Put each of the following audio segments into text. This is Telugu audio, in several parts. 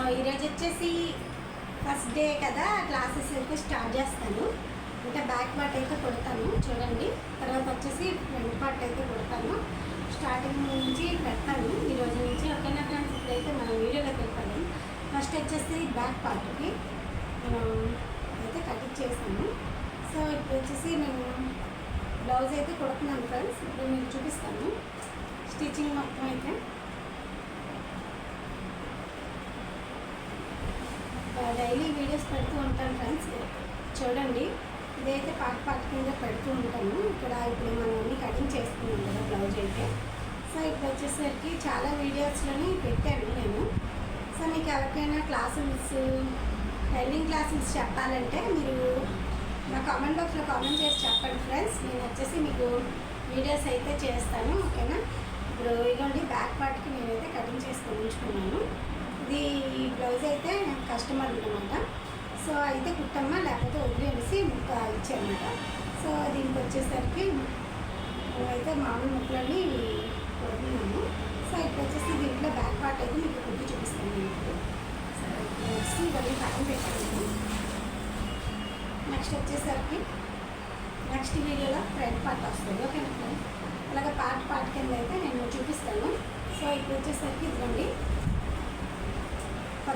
సో ఈరోజు వచ్చేసి ఫస్ట్ డే కదా క్లాసెస్ అయితే స్టార్ట్ చేస్తాను. అంటే బ్యాక్ పార్ట్ అయితే కొడతాను చూడండి. తర్వాత వచ్చేసి ఫ్రంట్ పార్ట్ అయితే కొడతాను. స్టార్టింగ్ నుంచి పెడతాను. ఈ రోజు నుంచి ఓకేనా ఫ్రెండ్స్ ఇప్పుడైతే మనం వీడియోలోకి వెళ్ళిపోయాం ఫస్ట్ వచ్చేసి బ్యాక్ పార్ట్కి మనం అయితే కటింగ్ చేశాను సో ఇప్పుడు వచ్చేసి నేను బ్లౌజ్ అయితే కుడుతున్నాను ఫ్రెండ్స్ ఇప్పుడు మీకు చూపిస్తాను. స్టిచ్చింగ్ మొత్తం అయితే. డైలీ వీడియోస్ పెడుతూ ఉంటాను ఫ్రెండ్స్. చూడండి ఇదైతే పార్ట్ పార్ట్ కింద పెడుతూ ఉంటాను ఇక్కడ ఇప్పుడు మనం అన్ని కటింగ్ చేసుకున్నాం కదా బ్లౌజ్ అయితే. సో ఇప్పుడు వచ్చేసరికి చాలా వీడియోస్లోని పెట్టాను నేను. సో మీకు ఎవరికైనా క్లాసెస్ టైలింగ్ క్లాసెస్ చెప్పాలంటే మీరు నా కామెంట్ బాక్స్లో కామెంట్ చేసి చెప్పండి ఫ్రెండ్స్ నేను వచ్చేసి మీకు వీడియోస్ అయితే చేస్తాను ఓకేనా? ఇప్పుడు ఇదిగోండి బ్యాక్ పార్ట్కి నేనైతే కటింగ్ చేసుకొని ఉంచుకున్నాను ఇది బ్లౌజ్ అయితే కస్టమర్ అనమాట సో అయితే కుట్టమ్మ లేకపోతే వదిలేసి ముక్క ఇచ్చానమాట సో దీనికి వచ్చేసరికి అయితే మామూలు ముక్కలన్నీ కొడుతున్నాను సో ఇప్పుడు వచ్చేసి దీంట్లో బ్యాక్ పార్ట్ అయితే మీకు కుట్టి చూపిస్తాను మీకు సో ఇప్పుడు వచ్చి ఇవన్నీ పక్కన పెట్టాను నెక్స్ట్ వచ్చేసరికి నెక్స్ట్ వీడియోలో ఫ్రంట్ పార్ట్ వస్తుంది. ఓకేనా అలాగే పార్ట్ పార్ట్ కింద అయితే నేను చూపిస్తాను. సో ఇప్పుడు వచ్చేసరికి ఇదిగోండి.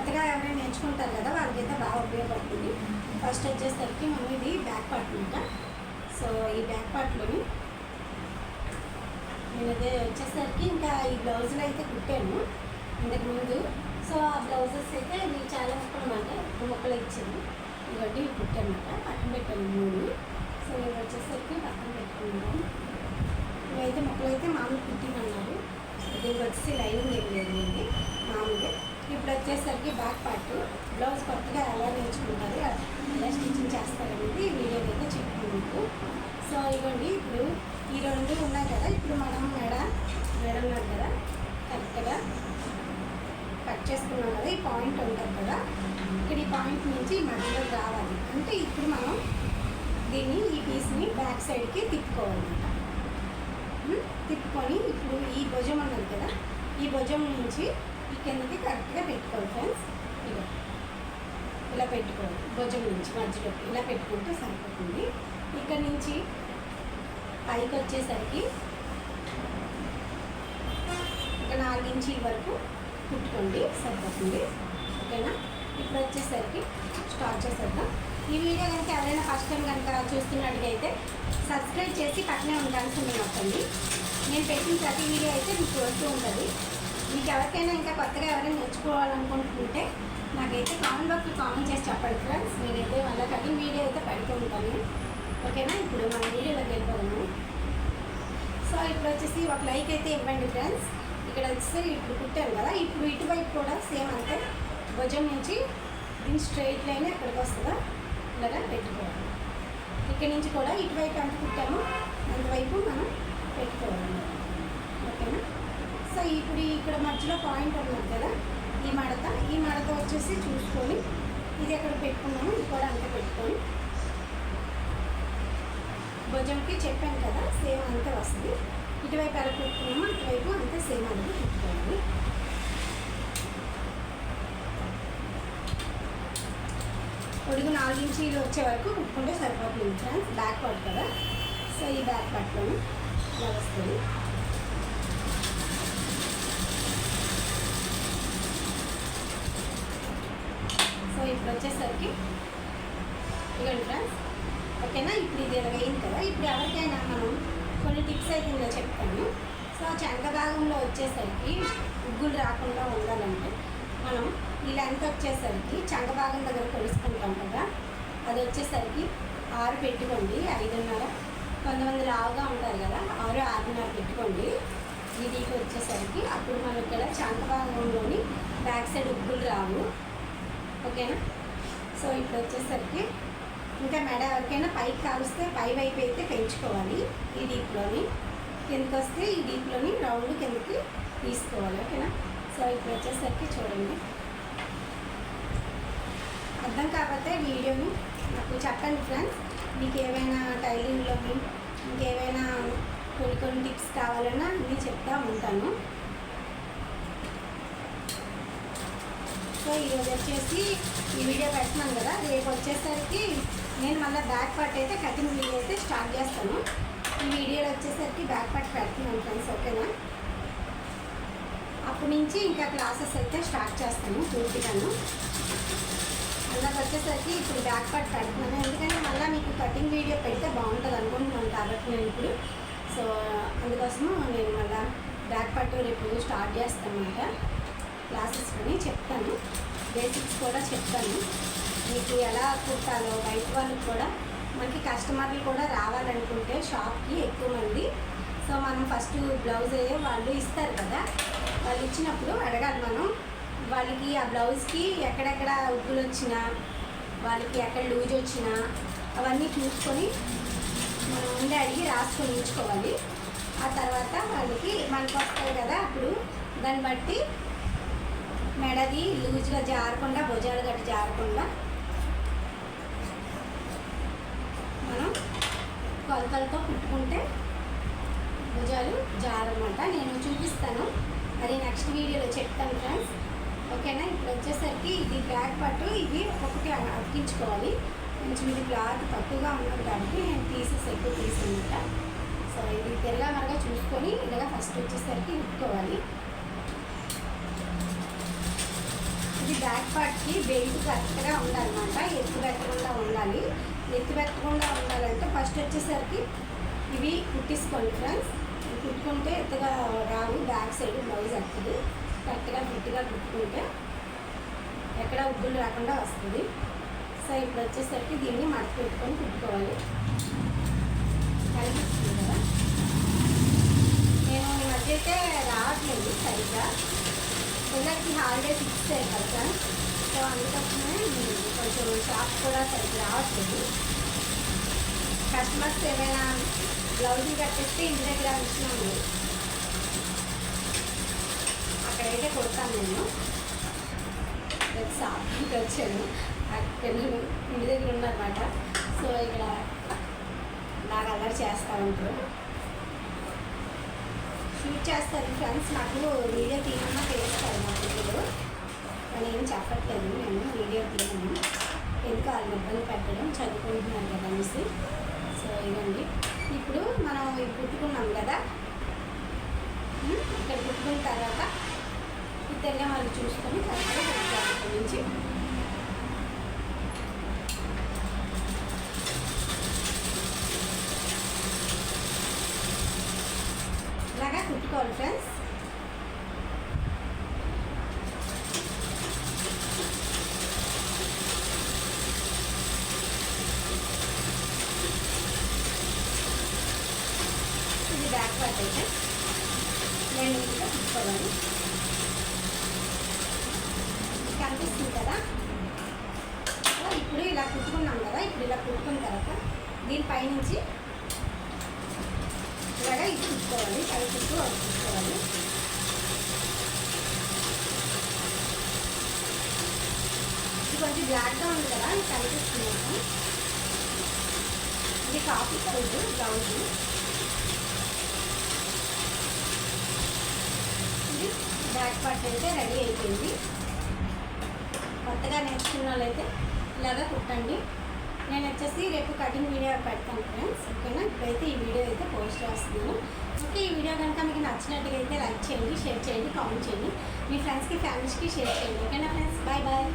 కొత్తగా ఎవరైనా నేర్చుకుంటారు కదా వాళ్ళకైతే బాగా ఉపయోగపడుతుంది. ఫస్ట్ వచ్చేసరికి మనం ఇది బ్యాక్ పార్ట్ అనమాట సో ఈ బ్యాక్ పార్ట్లోని నేను అదే వచ్చేసరికి ఇంకా ఈ బ్లౌజులు అయితే కుట్టాను ఇంతకు ముందు. సో ఆ బ్లౌజెస్ అయితే ఇవి చాలా ముక్కలు అనమాట ముక్కలు ఇచ్చాను. ఇవన్నీ కుట్టానమాట పక్కన పెట్టాను మూడు. సో నేను వచ్చేసరికి పక్కన పెట్టుకున్నాను. ఇవైతే ముక్కలు అయితే మామూలు కుట్టిమన్నారు దీనికి వచ్చేసి లైనింగ్ ఏం లేదు మామూలుగా. ఇప్పుడు వచ్చేసరికి బ్యాక్ పార్ట్ బ్లౌజ్ కొత్తగా ఎలా నేర్చుకుంటారు ఎలా స్టిచ్చింగ్ చేస్తారనేది ఈ వీడియోలో అయితే మీకు. సో ఇవ్వండి ఇప్పుడు ఈ రెండు ఉన్నాయి కదా ఇప్పుడు మనం మెడ మెడ కదా కరెక్ట్గా కట్ చేసుకున్నాం కదా ఈ పాయింట్ ఉంటుంది కదా ఇక్కడ ఈ పాయింట్ నుంచి మధ్యలో రావాలి. అంటే ఇప్పుడు మనం దీన్ని ఈ పీస్ని బ్యాక్ సైడ్కి తిప్పుకోవాలన్నమాట తిప్పుకొని ఇప్పుడు ఈ భుజం అన్నది కదా ఈ భుజం నుంచి ఈ కిందకి కరెక్ట్గా పెట్టుకోవాలి ఫ్రెండ్స్. ఇలా ఇలా పెట్టుకోవాలి. భుజం నుంచి మధ్యలో ఇలా పెట్టుకుంటే సరిపోతుంది. ఇక్కడ నుంచి పైకి వచ్చేసరికి ఒక నాలుగు ఇంచీల వరకు కుట్టుకోండి సరిపోతుంది. ఓకేనా? ఇప్పుడు వచ్చేసరికి స్టార్ట్ చేసేద్దాం. ఈ వీడియో కనుక ఎవరైనా ఫస్ట్ టైం కనుక చూస్తున్నట్టుగైతే సబ్స్క్రైబ్ చేసి పక్కనే ఉండాల్సింది నొక్కండి. నేను పెట్టిన ప్రతి వీడియో అయితే మీకు వస్తూ ఉంటుంది. మీకు ఎవరికైనా ఇంకా కొత్తగా ఎవరైనా నేర్చుకోవాలనుకుంటుంటే నాకైతే కామెంట్ బాక్స్లో కామెంట్ చేసి చెప్పండి ఫ్రెండ్స్ నేనైతే మళ్ళీ కటింగ్ వీడియో అయితే పెడుతూ ఉంటాను. ఓకేనా? ఇప్పుడు మన వీడియోలోకి వెళ్ళిపోదాము. సో ఇప్పుడు వచ్చేసి ఒక లైక్ అయితే ఇవ్వండి ఫ్రెండ్స్ ఇక్కడ వచ్చేసి ఇప్పుడు కుట్టాను కదా ఇప్పుడు ఇటువైపు కూడా సేమ్ అంతే. భుజం నుంచి దీని స్ట్రైట్ లైన్ ఎక్కడికి వస్తుందా? ఇలాగా పెట్టుకోవాలి. ఇక్కడ నుంచి కూడా ఇటువైపు ఎంత కుట్టామో అంతవైపు మనం పెట్టుకోవాలి. ఓకేనా? సో ఇప్పుడు ఇక్కడ మధ్యలో పాయింట్ ఉన్నది కదా? ఈ మడత. ఈ మడత వచ్చేసి చూసుకొని ఇది ఎక్కడ పెట్టుకున్నామో ఇది కూడా అంతే పెట్టుకొని. భుజంకి చెప్పాను కదా సేమ్ అంతే వస్తుంది. ఇటువైపు ఎలా పెట్టుకున్నామో అటువైపు అంతే సేమ్ అనేది పెట్టుకోవాలి. పొడుగు నాలుగు నుంచి వచ్చే వరకు కుట్టుకుంటే సరిపోతుంది ఫ్రెండ్స్ బ్యాక్ పార్ట్ కదా? సో ఈ బ్యాక్ పార్ట్లోనే వస్తుంది సో ఇప్పుడు వచ్చేసరికి ఇవ్వండి ఫ్రెండ్స్ ఓకేనా? ఇప్పుడు ఇది ఇరవై కదా? ఇప్పుడు ఎవరికైనా మనం కొన్ని టిప్స్ అయితే ఇలా చెప్తాను. సో చెంక భాగంలో వచ్చేసరికి ఉగ్గులు రాకుండా ఉండాలంటే మనం ఈ లెంత్ వచ్చేసరికి చెంక భాగం దగ్గర కొలుసుకుంటాం కదా? అది వచ్చేసరికి ఆరు పెట్టుకోండి. ఐదున్నర. కొంతమంది లావుగా ఉంటారు కదా? ఆరు ఆరున్నర పెట్టుకోండి. ఇది వచ్చేసరికి అప్పుడు మనం ఇక్కడ చెంక భాగంలోని బ్యాక్ సైడ్ ఉగ్గులు రావు. ఓకేనా? సో ఇప్పుడు వచ్చేసరికి ఇంకా మెడ ఎవరికైనా పైకి కాలుస్తే పై వైపు అయితే పెంచుకోవాలి ఈ డీప్లోని. కిందకి వస్తే ఈ డీప్లోని రౌండ్ కిందకి తీసుకోవాలి ఓకేనా? సో ఇప్పుడు వచ్చేసరికి చూడండి. అర్థం కాకపోతే వీడియోని నాకు చెప్పండి ఫ్రెండ్స్. మీకు ఏమైనా టైలింగ్లోని ఇంకేమైనా కొన్ని కొన్ని టిప్స్ కావాలన్నా అన్నీ చెప్తా ఉంటాను. సో ఈరోజు వచ్చేసి ఈ వీడియో పెడుతున్నాను కదా రేపు వచ్చేసరికి నేను మళ్ళీ బ్యాక్ పార్ట్ అయితే కటింగ్ వీడియో అయితే స్టార్ట్ చేస్తాను. ఈ వీడియోలో వచ్చేసరికి బ్యాక్ పార్ట్ పెడుతున్నాను ఫ్రెండ్స్ ఓకేనా? అప్పటి నుంచి ఇంకా క్లాసెస్ అయితే స్టార్ట్ చేస్తాను పూర్తిగాను. అలాగ వచ్చేసరికి ఇప్పుడు బ్యాక్ పార్ట్ పెడుతున్నాను. ఎందుకంటే మళ్ళీ మీకు కటింగ్ వీడియో పెడితే బాగుంటుంది అనుకుంటున్నాను కాబట్టి నేను ఇప్పుడు. సో అందుకోసము నేను మళ్ళీ బ్యాక్ పార్ట్ రేపు స్టార్ట్ చేస్తాను అన్నమాట. క్లాసెస్ అని చెప్తాను. బేసిక్స్ కూడా చెప్తాను. మీకు ఎలా కుట్టాలో బయట వాళ్ళకి కూడా మనకి కస్టమర్లు కూడా రావాలనుకుంటే షాప్కి ఎక్కువ మంది. సో మనం ఫస్ట్ బ్లౌజ్ అయ్యే వాళ్ళు ఇస్తారు కదా. వాళ్ళు ఇచ్చినప్పుడు అడగాలి మనం. వాళ్ళకి ఆ బ్లౌజ్కి ఎక్కడెక్కడ ఉగ్గులు వచ్చినా వాళ్ళకి ఎక్కడ లూజ్ వచ్చినా అవన్నీ చూసుకొని మనం ఉండి అడిగి రాసుకొని ఉంచుకోవాలి. ఆ తర్వాత వాళ్ళకి మనకు వస్తాయి కదా అప్పుడు దాన్ని బట్టి మెడది లూజ్గా జారకుండా భుజాలు గట్టి జారకుండా మనం కొలతలతో కుట్టుకుంటే భుజాలు జారనమాట నేను చూపిస్తాను. అది నెక్స్ట్ వీడియోలో చెప్తాను ఫ్రెండ్స్ ఓకేనా? ఇప్పుడు వచ్చేసరికి ఇది బ్యాక్ పట్టు. ఇది ఒకటి అతికించుకోవాలి. కొంచెం ఇది క్లాత్ తక్కువగా ఉన్నది కాబట్టి నేను పీసెస్ ఎక్కువ తీసానమాట సో ఇది తెరగా చూసుకొని ఇలాగ ఫస్ట్ వచ్చేసరికి ఉట్టుకోవాలి ఇది బ్యాక్ పార్ట్కి బెల్ట్ కరెక్ట్గా ఉండాలన్నమాట. ఎత్తు పెట్టకుండా ఉండాలి. ఎత్తు పెట్టకుండా ఉండాలంటే ఫస్ట్ వచ్చేసరికి ఇవి కుట్టించుకోండి ఫ్రెండ్స్. కుట్టుకుంటే ఎత్తుగా రావు బ్యాక్ సైడ్ బ్లౌజ్ వస్తుంది కరెక్ట్గా ఫిట్గా కుట్టుకుంటే ఎక్కడ ఉగ్గులు రాకుండా వస్తుంది. సో ఇప్పుడు వచ్చేసరికి దీన్ని మడత పెట్టుకొని కుట్టుకోవాలి కనిపిస్తుంది కదా నేను ఈ మధ్య అయితే రావట్లేదు సరిగ్గా పిల్లలకి హాలిడేస్ ఇచ్చారు కదా సో అందుకోసమే కొంచెం షాప్ కూడా సరిగ్గా రావట్లేదు. కస్టమర్స్ ఏమైనా బ్లౌజులు కట్టిస్తే ఇంటి దగ్గర ఉంచినాము అక్కడైతే కొడతాను నేను. రేపు షాప్కి వచ్చాను. అక్కడ ఇంటి దగ్గర ఉన్నారన్నమాట. సో ఇక్కడ బాగా అల్లరి చేస్తూ ఉంటారు. షూట్ చేస్తారు ఫ్రెండ్స్. నాకు వీడియో తీయమన్నా తెలుస్తారు మా పిల్లలు. నేను ఏం చెప్పట్లేదు. నేను వీడియో తీయను. ఎందుకు వాళ్ళని ఇబ్బంది పెట్టడం? చదువుకుంటున్నాను కదా అనేసి. సో ఇదండి. ఇప్పుడు మనం పుట్టుకున్నాం కుట్టుకున్నాం కదా ఇక్కడ పుట్టుకున్న తర్వాత ఇద్దరుగా వాళ్ళు చూసుకొని కరెక్ట్గా నుంచి ఇలాగా ఫ్రెండ్స్. ఇది బ్యాక్ పార్ట్ అయితే నేను ఇంకా తీసుకోవాలి. కనిపిస్తుంది కదా? ఇప్పుడు ఇలా కుట్టుకున్నాం కదా ఇప్పుడు ఇలా కుట్టుకున్న తర్వాత దీనిపైనుంచి ఇలాగా ఇది కుట్టుకోవాలి పై చుట్టూ అది కుట్టుకోవాలి ఇది కొంచెం బ్లాక్గా ఉంది కదా ఇది కనిపిస్తుంది ఇది కాఫీ కలర్ బ్లౌజ్ ఇది బ్యాక్ పార్ట్ అయితే రెడీ అయిపోయింది. కొత్తగా నేర్చుకున్న వాళ్ళైతే ఇలాగా కుట్టండి. నేను వచ్చేసి రేపు కటింగ్ వీడియో పెడతాను ఫ్రెండ్స్. ఓకేనా? ఇప్పుడైతే ఈ వీడియో అయితే పోస్ట్ చేస్తున్నాను ఓకే ఈ వీడియో కనుక మీకు నచ్చినట్టుగా అయితే లైక్ చేయండి షేర్ చేయండి కామెంట్ చేయండి. మీ ఫ్రెండ్స్కి ఫ్యామిలీస్కి షేర్ చేయండి. ఓకేనా ఫ్రెండ్స్ బాయ్ బాయ్